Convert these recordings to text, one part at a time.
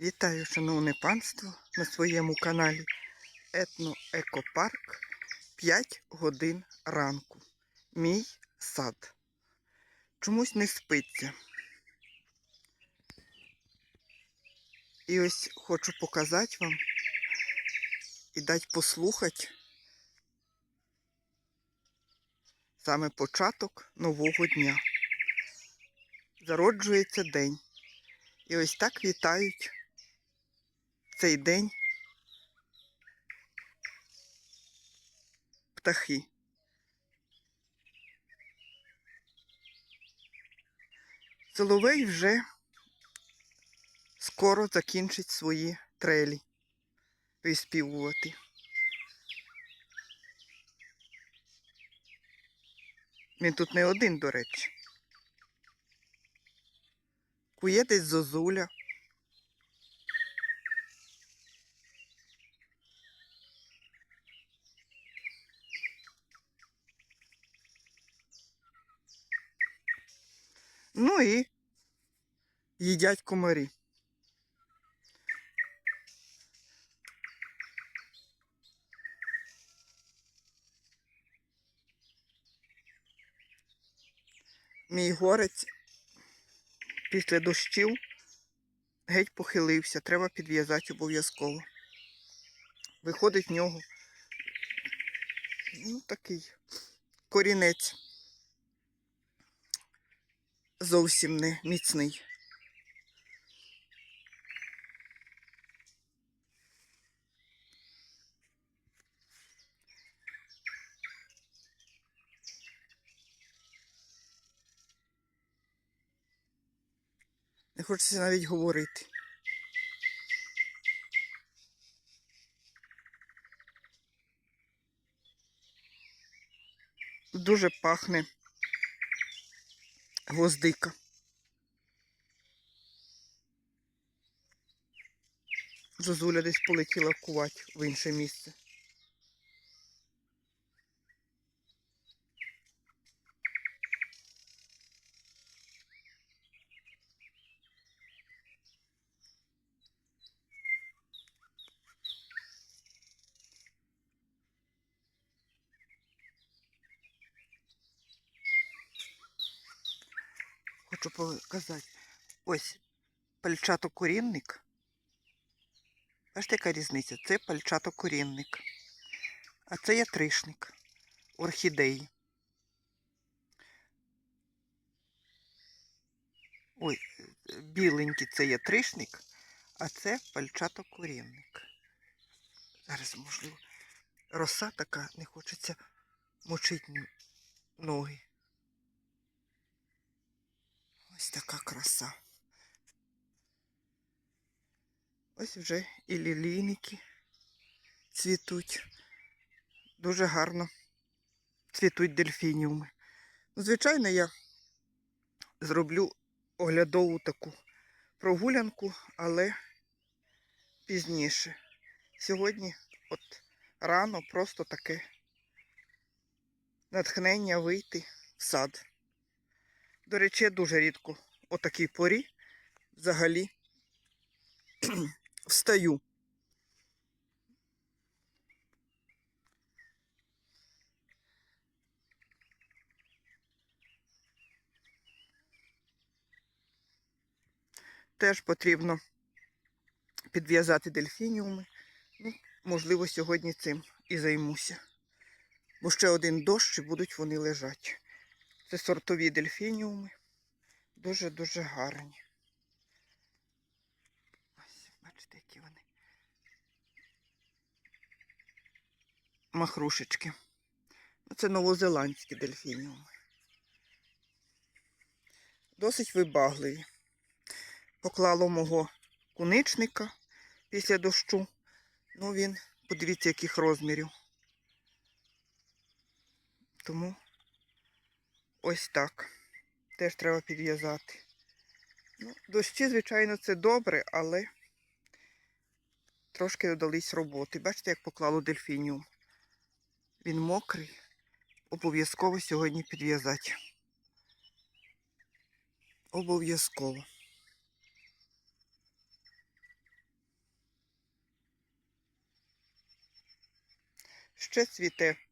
Вітаю, шановне панство, на своєму каналі Етноекопарк 5 годин ранку. Мій сад. Чомусь не спиться. І ось хочу показати вам і дати послухати саме початок нового дня. Зароджується день. І ось так вітають цей день птахи. Соловей вже скоро закінчить свої трелі виспівувати. Він тут не один, до речі. Кує десь зозуля. Ну і їдять комарі. Мій горець після дощів геть похилився, треба підв'язати обов'язково. Виходить в нього ну, такий корінець. Зовсім не міцний. Не хочеться навіть говорити. Дуже пахне гвоздика. Зозуля десь полетіла кувати в інше місце. Хочу показати. Ось пальчатокорінник. Бачите, яка різниця? Це пальчатокорінник. А це ятришник орхідеї. Ой, біленький це ятришник, а це пальчатокорінник. Зараз, можливо, роса така, не хочеться мочити ноги. Ось така краса. Ось вже і лілійники цвітуть. Дуже гарно цвітуть дельфініуми. Ну, звичайно, я зроблю оглядову таку прогулянку, але пізніше. Сьогодні, от рано, просто таке натхнення вийти в сад. До речі, дуже рідко о такій порі взагалі встаю. Теж потрібно підв'язати дельфініуми. Ну, можливо, сьогодні цим і займуся. Бо ще один дощ і будуть вони лежати. Це сортові дельфініуми. Дуже-дуже гарні. Ось, бачите, які вони. Махрушечки. Ну, Це новозеландські дельфініуми. Досить вибагливі. Поклало мого куничника після дощу. Ну він, подивіться, яких розмірів. Тому ось так. Теж треба підв'язати. Ну, Дощі, звичайно, це добре, але трошки додались роботи. Бачите, як поклало дельфіню. Він мокрий, обов'язково сьогодні підв'язати. Обов'язково. Ще цвіте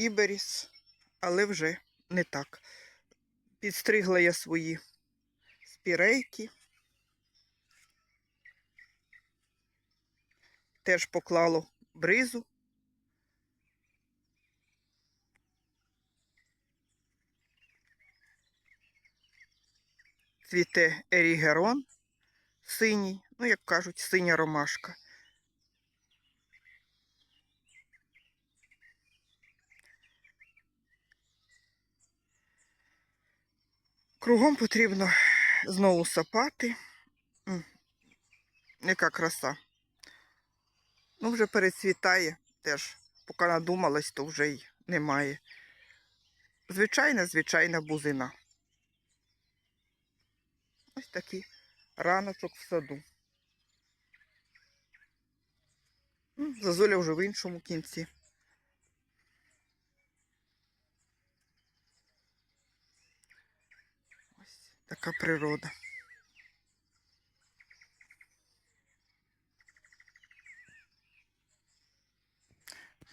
іберіс, але вже не так. Підстригла я свої спірейки. Теж поклало бризу. Цвіте ерігерон синій, ну, як кажуть, синя ромашка. Кругом потрібно знову сапати. Яка краса. Ну, вже перецвітає теж. Поки надумалась, то вже й немає. Звичайна, звичайна бузина. Ось такий раночок в саду. Зазуля вже в іншому кінці. Така природа.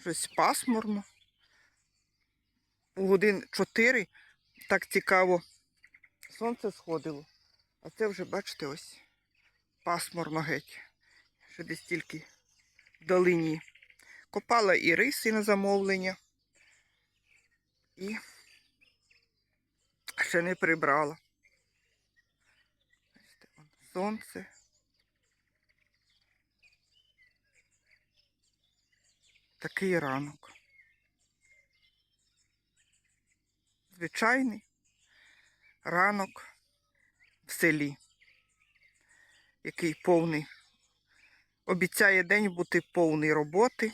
Щось пасмурно. У годин 4 так цікаво. Сонце сходило. А це вже, бачите, ось пасмурно геть. Ще десь тільки вдалині. Копала і риси на замовлення. І ще не прибрала. Сонце. Такий ранок. Звичайний ранок в селі, який повний. Обіцяє день бути повний роботи.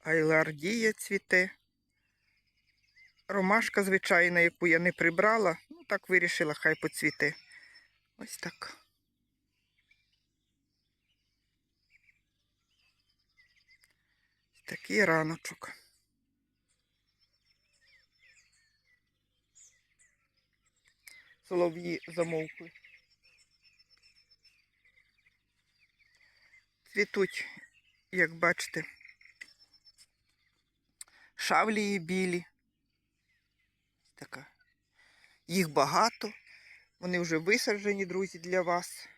Айлардія цвіте. Ромашка звичайна, яку я не прибрала, ну так вирішила, хай поцвіте. Ось так. Такий раночок. Солов'ї замовкли. Цвітуть, як бачите, шавлії білі. Така. Їх багато. Вони вже висаджені, друзі, для вас.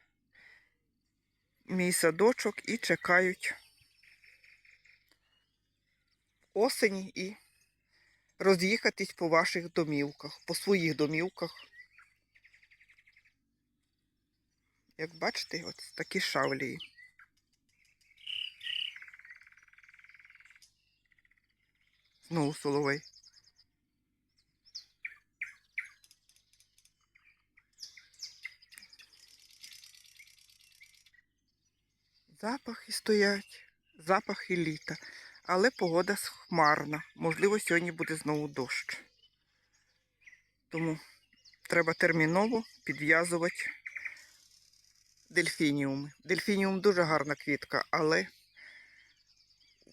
Мій садочок і чекають осені і роз'їхатись по ваших домівках, по своїх домівках. Як бачите, от такі шавлії. Знову соловей. Запахи стоять, запахи літа. Але погода хмарна. Можливо, сьогодні буде знову дощ. Тому треба терміново підв'язувати дельфініуми. Дельфініум дуже гарна квітка, але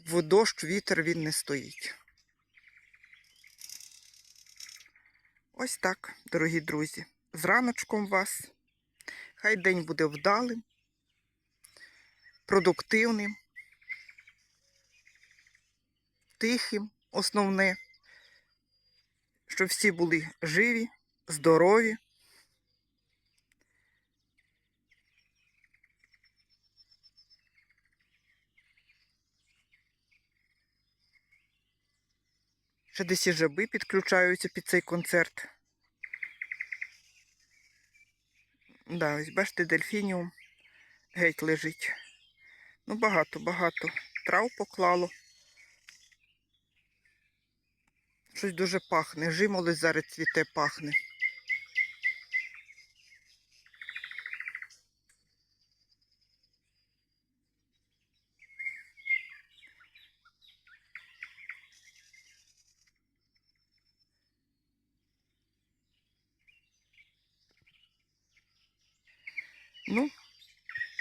в дощ вітер він не стоїть. Ось так, дорогі друзі. З раночком вас. Хай день буде вдалим, продуктивним тихим, основне, щоб всі були живі, здорові. Ще десь і жаби підключаються під цей концерт. Да, ось бачите, дельфініум геть лежить. Ну, багато-багато трав поклало. Щось дуже пахне. Жимолость зараз цвіте пахне. Ну,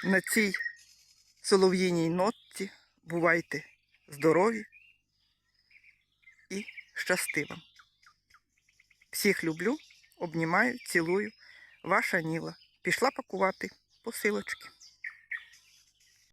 на цій солов'їній нотці бувайте здорові і щасти. Всіх люблю Обнімаю, цілую. Ваша Ніла. Пішла пакувати посилочки.